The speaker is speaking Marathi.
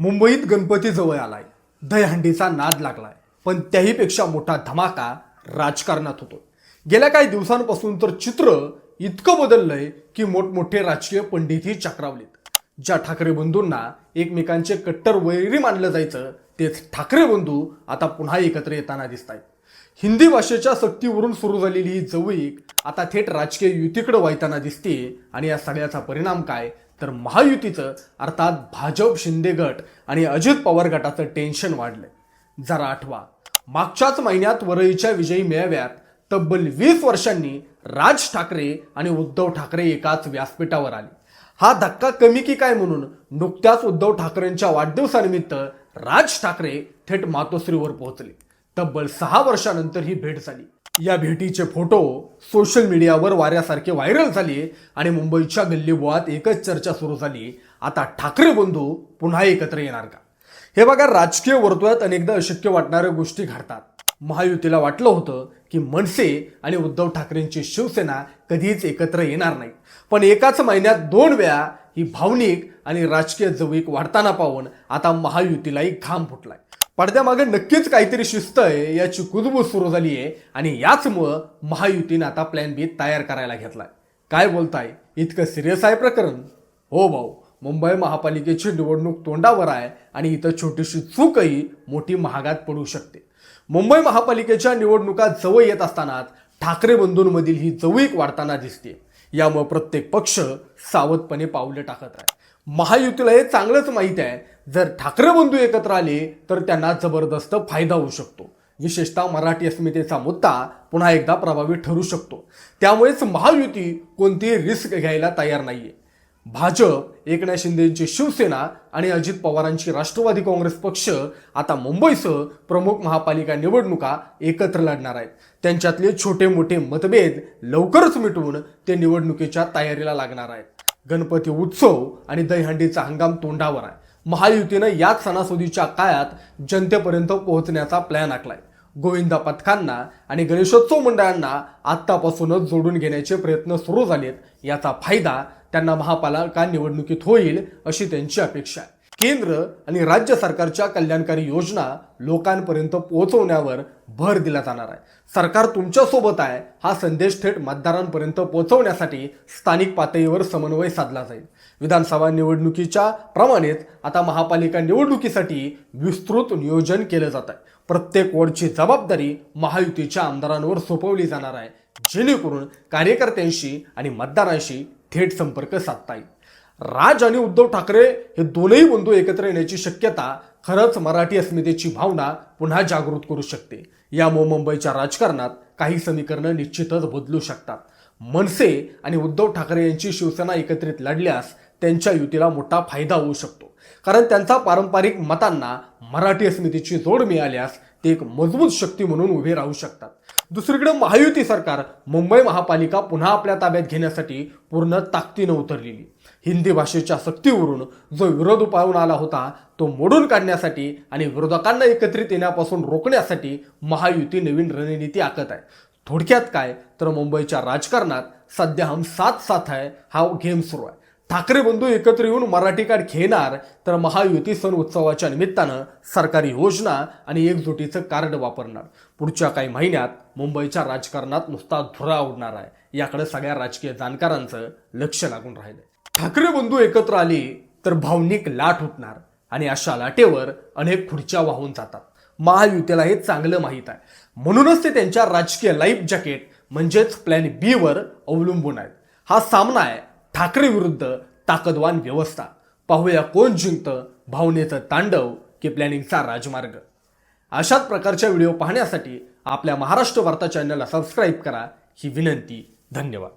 मुंबईत गणपती जवळ आलाय. दहीहंडीचा नाद लागलाय. पण त्याहीपेक्षा मोठा धमाका राजकारणात होतो. गेल्या काही दिवसांपासून तर चित्र इतकं बदललंय की मोठमोठे राजकीय पंडितही चक्रावलेत. ज्या ठाकरे बंधूंना एकमेकांचे कट्टर वैरी मानलं जायचं तेच ठाकरे बंधू आता पुन्हा एकत्र येताना दिसत आहेत हिंदी भाषेच्या सक्तीवरून सुरू झालेली ही जवळीक आता थेट राजकीय युतीकडे वाहताना दिसते आणि या सगळ्याचा परिणाम काय तर महायुतीचं अर्थात भाजप शिंदे गट आणि अजित पवार गटाचं टेन्शन वाढलंय. जरा आठवा. मागच्याच महिन्यात वरळीच्या विजयी मेळाव्यात तब्बल वीस वर्षांनी राज ठाकरे आणि उद्धव ठाकरे एकाच व्यासपीठावर आले. हा धक्का कमी की काय म्हणून? नुकत्याच उद्धव ठाकरेंच्या वाढदिवसानिमित्त राज ठाकरे थेट मातोश्रीवर पोहोचले. तब्बल सहा वर्षानंतर ही भेट झाली. या भेटीचे फोटो सोशल मीडियावर वाऱ्यासारखे व्हायरल झाले आणि मुंबईच्या गल्लीबोळात एकच चर्चा सुरू झाली. आता ठाकरे बंधू पुन्हा एकत्र येणार का? हे बघा राजकीय वर्तुळात अनेकदा अशक्य वाटणाऱ्या गोष्टी घडतात. महायुतीला वाटलं होतं की मनसे आणि उद्धव ठाकरेंची शिवसेना कधीच एकत्र येणार नाही. पण एकाच महिन्यात दोन वेळा ही भावनिक आणि राजकीय जवळीक वाढताना पाहून आता महायुतीलाही घाम फुटलाय. पडद्यामागे नक्कीच काहीतरी शिस्त आहे याची कुजबूज सुरू झाली आहे आणि याचमुळं महायुतीनं आता प्लॅन बी तयार करायला घेतलाय. काय बोलताय? इतकं सिरियस आहे प्रकरण? हो भाऊ मुंबई महापालिकेची निवडणूक तोंडावर आहे आणि इथं छोटीशी चूकही मोठी महागात पडू शकते. मुंबई महापालिकेच्या निवडणुका जवळ येत असतानाच ठाकरे बंधूंमधील ही जवळीक वाढताना दिसते यामुळे प्रत्येक पक्ष सावधपणे पावले टाकत आहे. महायुतीला हे चांगलंच माहीत आहे जर ठाकरे बंधू एकत्र आले तर त्यांना जबरदस्त फायदा होऊ शकतो. विशेषतः मराठी अस्मितेचा मुद्दा पुन्हा एकदा प्रभावी ठरू शकतो. त्यामुळेच महायुती कोणतीही रिस्क घ्यायला तयार नाहीये. भाजप एकनाथ शिंदेची शिवसेना आणि अजित पवारांची राष्ट्रवादी काँग्रेस पक्ष आता मुंबईसह प्रमुख महापालिका निवडणुका एकत्र लढणार आहेत. त्यांच्यातले छोटे मोठे मतभेद लवकरच मिटवून ते निवडणुकीच्या तयारीला लागणार आहेत. गणपती उत्सव आणि दहीहंडीचा हंगाम तोंडावर आहे. महायुतीनं याच सणासुदीच्या काळात जनतेपर्यंत पोहोचण्याचा प्लॅन आखलाय. गोविंदा पथकांना आणि गणेशोत्सव मंडळांना आत्तापासूनच जोडून घेण्याचे प्रयत्न सुरू झालेत. याचा फायदा त्यांना महापालिका निवडणुकीत होईल अशी त्यांची अपेक्षा आहे. केंद्र आणि राज्य सरकारच्या कल्याणकारी योजना लोकांपर्यंत पोहोचवण्यावर भर दिला जाणार आहे. सरकार तुमच्यासोबत आहे हा संदेश थेट मतदारांपर्यंत पोहोचवण्यासाठी स्थानिक पातळीवर समन्वय साधला जाईल. विधानसभा निवडणुकीच्या प्रमाणेच आता महापालिका निवडणुकीसाठी विस्तृत नियोजन केलं जात आहे. प्रत्येक वॉर्डची जबाबदारी महायुतीच्या आमदारांवर सोपवली जाणार आहे जेणेकरून कार्यकर्त्यांशी आणि मतदारांशी थेट संपर्क साधता येईल. राज आणि उद्धव ठाकरे हे दोनही बंधू एकत्र येण्याची शक्यता खरंच मराठी अस्मितेची भावना पुन्हा जागृत करू शकते. यामुळे मुंबईच्या राजकारणात काही समीकरणं निश्चितच बदलू शकतात. मनसे आणि उद्धव ठाकरे यांची शिवसेना एकत्रित लढल्यास त्यांच्या युतीला मोठा फायदा होऊ शकतो. कारण त्यांचा पारंपरिक मतांना मराठी अस्मितेची जोड मिळाल्यास ते एक मजबूत शक्ती म्हणून उभे राहू शकतात. दुसरीकडे महायुती सरकार मुंबई महापालिका पुन्हा आपल्या ताब्यात घेण्यासाठी पूर्ण ताकदीनं उतरलेली. हिंदी भाषेच्या सक्तीवरून जो विरोध पाळून आला होता तो मोडून काढण्यासाठी आणि विरोधकांना एकत्रित येण्यापासून रोखण्यासाठी महायुती नवीन रणनीती आखत आहे. थोडक्यात काय? तर मुंबईच्या राजकारणात सध्या हम साथ साथ आहे हा गेम सुरू आहे. ठाकरे बंधू एकत्र येऊन मराठी कार्ड खेळणार तर महायुती सण उत्सवाच्या निमित्तानं सरकारी योजना आणि एकजुटीचं कार्ड वापरणार. पुढच्या काही महिन्यात मुंबईच्या राजकारणात नुसता धुरा उडणार आहे. याकडे सगळ्या राजकीय जाणकारांचं लक्ष लागून राहिलंय. ठाकरे बंधू एकत्र आली तर भावनिक लाट उठणार आणि अशा लाटेवर अनेक खुर्च्या वाहून जातात. महायुतीला हे चांगलं माहीत आहे. म्हणूनच ते त्यांच्या राजकीय लाईफ जॅकेट म्हणजेच प्लॅन बी वर अवलंबून आहेत. हा सामना आहे ठाकरे विरुद्ध ताकदवान व्यवस्था. पाहूया कोण जिंकतं भावनेचं तांडव की प्लॅनिंगचा राजमार्ग. अशाच प्रकारच्या व्हिडिओ पाहण्यासाठी आपल्या महाराष्ट्र वार्ता चॅनलला सबस्क्राईब करा. ही विनंती धन्यवाद.